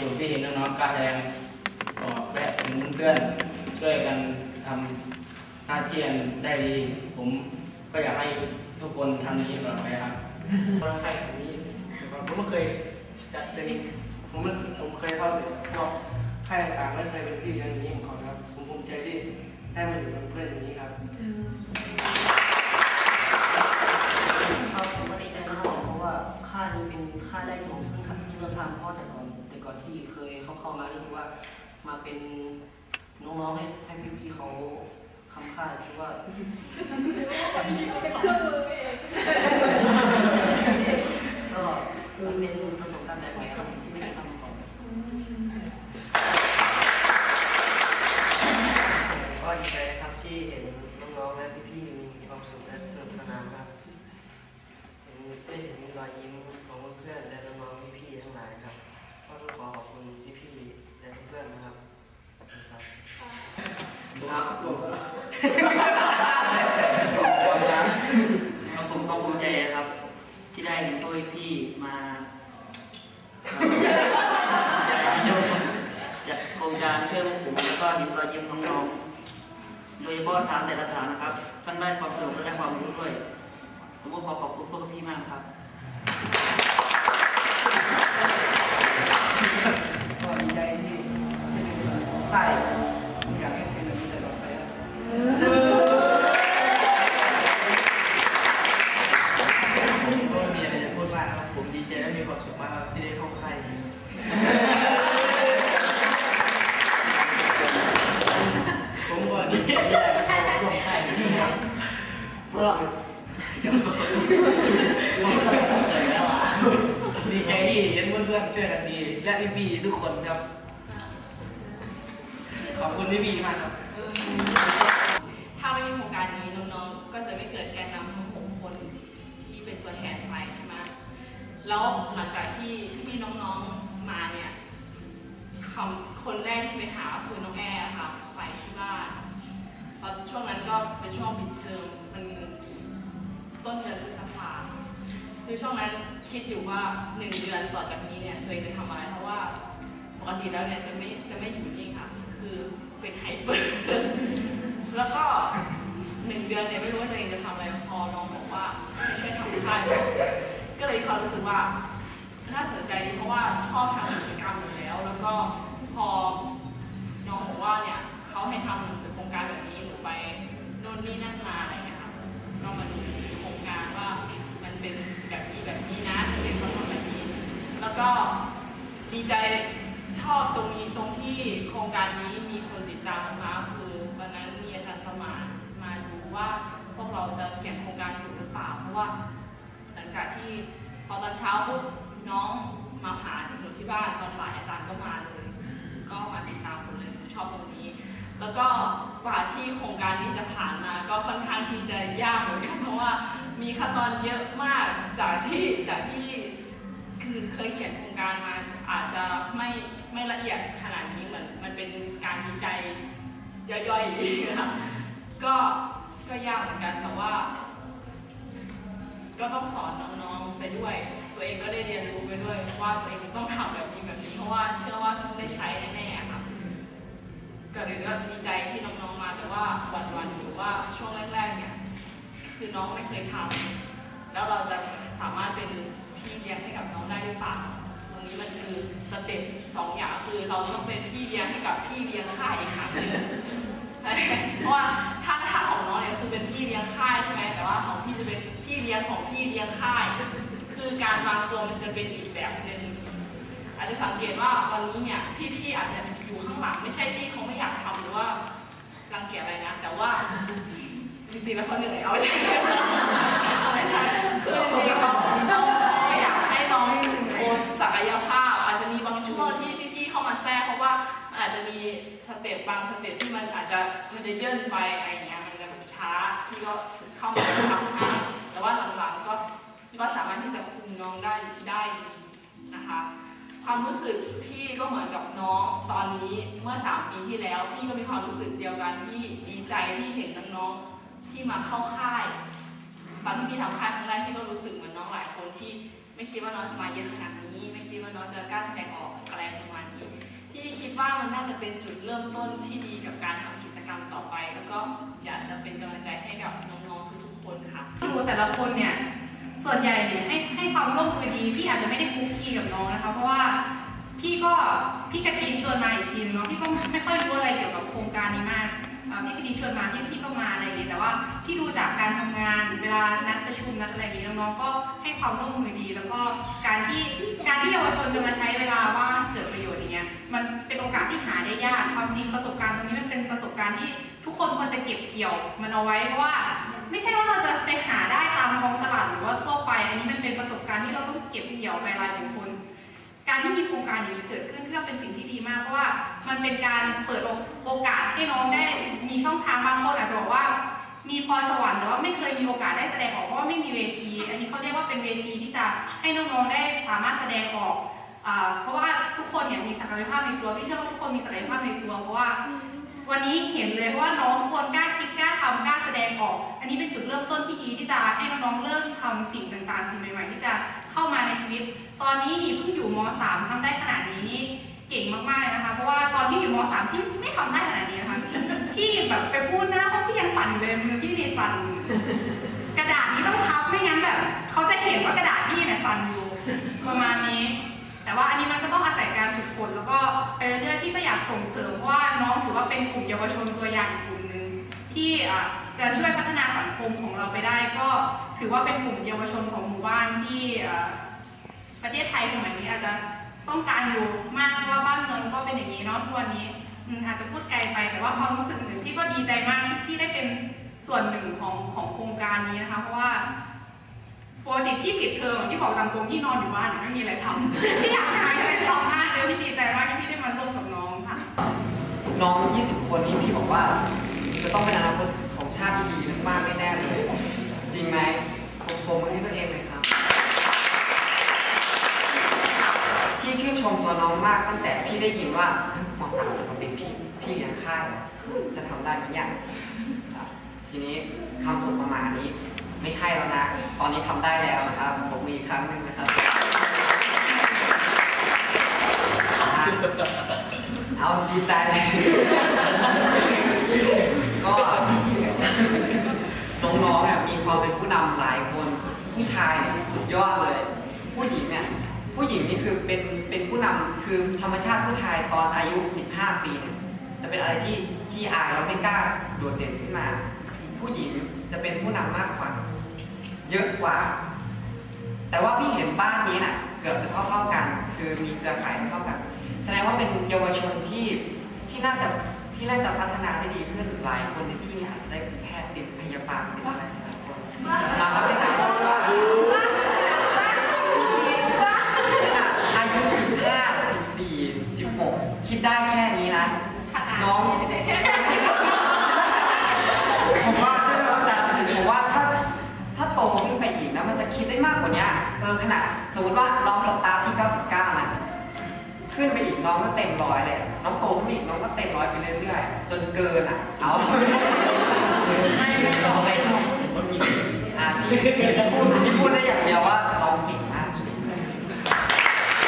มีความที่เห็นน้องๆกล้าแสดงออกและเห็นเพื่อนๆช่วยกันทำหน้าที่กันได้ดี ผมก็อยากให้ทุกคนทำอย่างนี้ตลอดไปครับคนไข้แบบนี้ผมไม่เคยจัดเป็นผมไม่ผมเคยเข้าพวกค่ายต่างไม่เคยเป็นพี่อย่างนี้ของเขาครับ ผมภูมิใจที่ได้มาอยู่กับเพื่อนอย่างนี้ครับ ครับปกติแต่นะครับเพราะว่าค่านี้เป็นค่าแรกที่ผมเพิ่งทำที่เริ่มทำเพราะแต่ก่อนแต่ก่อนที่เคยเข้าเข้ามานี่คือว่ามาเป็นน้องๆให้ให้พี่ๆเขาทำค่าคือว่าก็มันเป็นประสบการณ์แบบใหม่ครับที่ไม่ได้ทำมาก่อน ก็ดีใจนะครับที่เห็นน้องๆและพี่ๆมีความสุขและสนุกสนานครับเห็นได้เห็นรอยยิ้มของเพื่อนๆและน้องๆพี่ๆทั้งหลายครับก็ต้องขอขอบคุณพี่ๆและเพื่อนๆนะครับครับ ครับผมก็ผมก็ภูมิใจนะครับ ที่ได้มีตัวพี่มาจัด โครงกาเพื่อพวกผมแล้วก็เห็นรอยยิ้มของน้องโดยเฉพาะฐานแต่ละฐานนะครับท่านได้ความสนุกและได้ความรู้ด้วยผมก็ขอขอบคุณพวกพี่มากครับก็ดีใจที่ได้เป็นส่วนของค่ายอยากให้เป็นแบบนี้ตลอดไปครับผมก็มีอะไรจะพูดมากครับ ผมดีใจและมีความสุขมากครับที่ได้เข้าค่ายนี้ผมก็ดีใจที่ได้เข้าร่วมค่ายนี้ครับดีใจที่เห็นเพื่อนๆช่วยกันดี และพี่ๆทุกคนครับ ขอบคุณพี่ๆมากครับถ้าไม่มีโครงการนี้น้องๆ ก็จะไม่เกิดแกนนำทั้งหกคนที่เป็นตัวแทนไปใช่ไหมแล้วหลังจากที่ที่น้องๆมาเนี่ยคำคนแรกที่ไปหาคือน้องแอร์ค่ะไปที่บ้านตอนช่วงนั้นก็เป็นช่วงปิดเทอมมันต้นเดือนพฤษภาคือช่วงนั้น คิดอยู่ว่าหนึ่งเดือนต่อจากนี้เนี่ยตัวเองจะทำอะไรเพราะว่าปกติแล้วเนี่ยจะไม่จะไม่อยู่นิ่งค่ะ คือเป็นไฮเปอร์แล้วก็หนึ่งเดือนเนี่ยไม่รู้ว่าตัวเองจะทำอะไรพอน้องบอกว่าให้ช่วยทำค่ายก็เลยความรู้สึกว่าน่าสนใจดีเพราะว่าชอบทำกิจกรรมอยู่แล้ว แล้วก็พอน้องบอกว่าเนี่ยเขาให้ทำหนังสือโครงการแบบนี้หรือไปโน่นนี่นั่นมาอะไรเงี้ยค่ะก็มาดูหนังสือโครงการว่ามันเป็นแบบนี้แบบนี้นะสำเร็จเขาทำแบบนี้ แล้วก็ ดีใจชอบตรงนี้ตรงที่โครงการนี้มีคนติดตามมาคือตอนนั้นมีอาจารย์สมานมาดูว่าพวกเราจะเขียนโครงการอยู่หรือเปล่า เพราะว่า หลังจากที่พอตอนเช้าปุ๊บน้องมาหาที่หนูที่บ้านตอนบ่ายอาจารย์ก็มาเลย ก็มาติดตามผมเลยชอบตรงนี้ แล้วก็กว่าที่โครงการนี้จะผ่านมาก็ค่อนข้างที่จะยากเหมือนกันเพราะว่ามีขั้นตอนเยอะมากจากที่จากที่คือเคยเขียนโครงการมา อาจจะไม่ไม่ละเอียดขนาดนี้เหมือนมันเป็นการวิจัยย่อยๆนะคะก็ก็ยากเหมือนกันแต่ว่า ก็ต้องสอนน้องๆไปด้วย ตัวเองก็ได้เรียนรู้ไปด้วยว่าตัวเองต้องทำแบบนี้แบบนี้เพราะว่าเชื่อว่าต้องได้ใช้แน่ๆค่ะก็เลยก็ดีใจที่น้องๆมาแต่ว่าวันๆอยู่ว่าช่วงแรกๆเนี่ยคือน้องไม่เคยทำแล้วเราจะสามารถเป็นพี่เลี้ยงให้กับน้องได้หรือเปล่า รงนี้มันคือสเต็ปสองอย่างคือเราต้องเป็นพี่เลี้ยงให้กับพี่เลี้ยงค่ายอีกครั้งหนึ่งเพราะว่าถ้าถ้าของน้องเนี่ยคือเป็นพี่เลี้ยงค่ายใช่ไหมแต่ว่าของพี่จะเป็นพี่เลี้ยงของพี่เลี้ยงค่าย คือการวางตัวมันจะเป็นอีกแบบหนึ่งอาจจะสังเกตว่าวันนี้เนี่ยพี่ๆอาจจะอยู่ข้างหลังไม่ใช่ที่เขาไม่อยากทำหรือว่ารังเกียจอะไรนะแต่ว่าจริงๆแล้วเขาเหนื่อยเอาใช่เอาไม่ใช่คือจริงๆเขา จะมีสเต็ปบางสเต็ปที่มันอาจจะมันจะเยื่นไปอะไรอย่างเงี้ยมันจะแบบช้าที่ก็เข้ามาทำให้แต่ว่าหลังๆก็ก็สามารถที่จะคุมน้องได้ได้ดีนะคะ ความรู้สึกพี่ก็เหมือนกับน้องตอนนี้เมื่อ 3 ปีที่แล้วพี่ก็มีความรู้สึกเดียวกันที่ดีใจที่เห็นน้องๆที่มาเข้าค่ายตอนที่พี่ทำค่ายครั้งแรกพี่ก็รู้สึกเหมือนน้องหลายคนที่ไม่คิดว่าน้องจะมาเยอะขนาดนี้ ไม่คิดว่าน้องจะกล้าแสดงออกอะไรประมาณนี้ พี่คิดว่ามันน่าจะเป็นจุดเริ่มต้นที่ดีกับการทำกิจกรรมต่อไป แล้วก็อยากจะเป็นกำลังใจให้กับน้องๆทุกๆคนค่ะ ดูแต่ละคนเนี่ย ส่วนใหญ่เนี่ยให้ให้ความร่วมมือดี พี่อาจจะไม่ได้คุกคีกับน้องนะคะ เพราะว่าพี่ก็พี่กะทิชวนมาอีกทีนึงเนาะพี่ก็ไม่ค่อยรู้อะไรเกี่ยวกับโครงการนี้มากอ่พี่กะทิชวนมาพี่พี่ก็มาอะไรอย่างเงี้ยแต่ว่าพี่ดูจากการทำงานเวลานัดประชุมนัดอะไรอย่างเงี้ยน้องๆก็ให้ความร่วมมือดี แล้วก็การที่การที่เยาวชนจะมาใช้เวลาว่าง ควรจะเก็บเกี่ยวมันเอาไว้เพราะว่า ไม่ใช่ว่าเราจะไปหาได้ตามท้องตลาดหรือว่าทั่วไป อันนี้มันเป็นประสบการณ์ที่เราต้องเก็บเกี่ยวไปรายบุคคลการที่มีโครงการอย่างนี้เกิดขึ้นเพื่อเป็นสิ่งที่ดีมากเพราะว่ามันเป็นการเปิดโอกาสให้น้องได้มีช่องทางบางคนอาจจะบอกว่า มีพรสวรรค์แต่ว่าไม่เคยมีโอกาสได้แสดงออกเพราะว่าไม่มีเวที อันนี้เขาเรียกว่าเป็นเวทีที่จะให้น้องๆได้สามารถแสดงออกเพราะว่าทุกคนเนี่ยมีศักยภาพในตัวพี่เชื่อว่าทุกคนมีศักยภาพในตัวเพราะว่า วันนี้เห็นเลยว่าน้องทุกคนกล้าคิดกล้าทำกล้าแสดงออก อันนี้เป็นจุดเริ่มต้นที่ดีที่จะให้น้องๆเริ่มทำสิ่งต่างๆ สิ่งใหม่ๆ ที่จะเข้ามาในชีวิต ตอนนี้นี่เพิ่งอยู่ม .3 ทำได้ขนาดนี้นี่เก่งมากๆเลยนะคะ เพราะว่าตอนที่อยู่ม .3 พี่ไม่ทำได้ขนาดนี้นะคะพี่แบบไปพูดหน้าห้องพี่ยังสั่นเลยมือพี่นี่สั่นกระดาษนี้ต้องพับไม่งั้นแบบเขาจะเห็นว่ากระดาษพี่เนี่ยสั่นอยู่ประมาณนี้ แต่ว่าอันนี้มันก็ต้องอาศัยการฝึกฝนแล้วก็ไปเรื่อยๆพี่ก็อยากส่งเสริมเพราะว่าน้องถือว่าเป็นกลุ่มเยาวชนตัวอย่างอีกกลุ่มหนึ่งที่จะช่วยพัฒนาสังคมของเราไปได้ ก็ถือว่าเป็นกลุ่มเยาวชนของหมู่บ้านที่ประเทศไทยสมัยนี้อาจจะต้องการอยู่มากเพราะว่าบ้านเมืองก็เป็นอย่างนี้เนาะทุกวันนี้อาจจะพูดไกลไปแต่ว่าความรู้สึกหนึ่งที่ก็ดีใจมากที่ที่ได้เป็นส่วนหนึ่งของของโครงการนี้นะคะเพราะว่า ปกติพี่ปิดเทอมอะพี่บอกตามตรงพี่นอนอยู่บ้านอะไม่มีอะไรทำพี่อยากหาอะไรทำมากเลยพี่ดีใจมากที่พี่ได้มาร่วมกับน้องค่ะ น้อง 20 คนนี้พี่บอกว่า จะต้องเป็นอนาคตของชาติที่ดีมากๆแน่ๆเลย จริงไหมผมผมมือให้ตัวเองเลยครับพี่ชื่นชมตัวน้องมากตั้งแต่พี่ได้ยินว่าเฮ้ยมสามจะมาเป็นพี่พี่เลี้ยงค่ายจะทำได้ไหมเนี่ยครับทีนี้คำสุดประมาณนี้ ไม่ใช่แล้วนะ ตอนนี้ทำได้แล้วนะครับผมมีอีกครั้งหนึ่งนะครับเอาดีใจก็น้องๆเนี่ยมีความเป็นผู้นำหลายคน ผู้ชายเนี่ยสุดยอดเลย ผู้หญิงเนี่ยผู้หญิงนี่คือเป็นเป็นผู้นำคือธรรมชาติผู้ชายตอนอายุ 15 ปีเนี่ยจะเป็นอะไรที่ขี้อายแล้วไม่กล้าโดดเด่นขึ้นมา ผู้หญิงจะเป็นผู้นำมากกว่า เยอะกว่า แต่ว่าพี่เห็นบ้านนี้น่ะ เกือบจะเท่าเท่าๆกัน คือมีเครือข่ายเท่ากัน แสดงว่าเป็นเยาวชนที่ที่น่าจะที่น่าจะพัฒนาได้ดีขึ้นหลายคนในที่นี้อาจจะได้เป็นแพทย์เป็นพยาบาลเป็นอะไรหลายคนมาแล้วเป็นหลายคนว่าจริงๆขนาดอายุ15 14 16 คิดได้แค่นี้นะ น้อง ผมว่าใช่ไหมอาจารย์ผมว่าถ้าถ้าโตขึ้น ไปอีกนะมันจะคิดได้มากกว่านี้เออขนาดสมมติว่าน้องสตาร์ทที่ 99 นะ ขึ้นไปอีกน้องก็เต็มร้อยเลย น้องโตขึ้นไปอีกน้องก็เต็มร้อยไปเรื่อยๆ จนเกินอะ เอาไม่ไม่ต่อไปต่ออะพี่พี่พูดพี่พูดได้อย่างเดียวว่า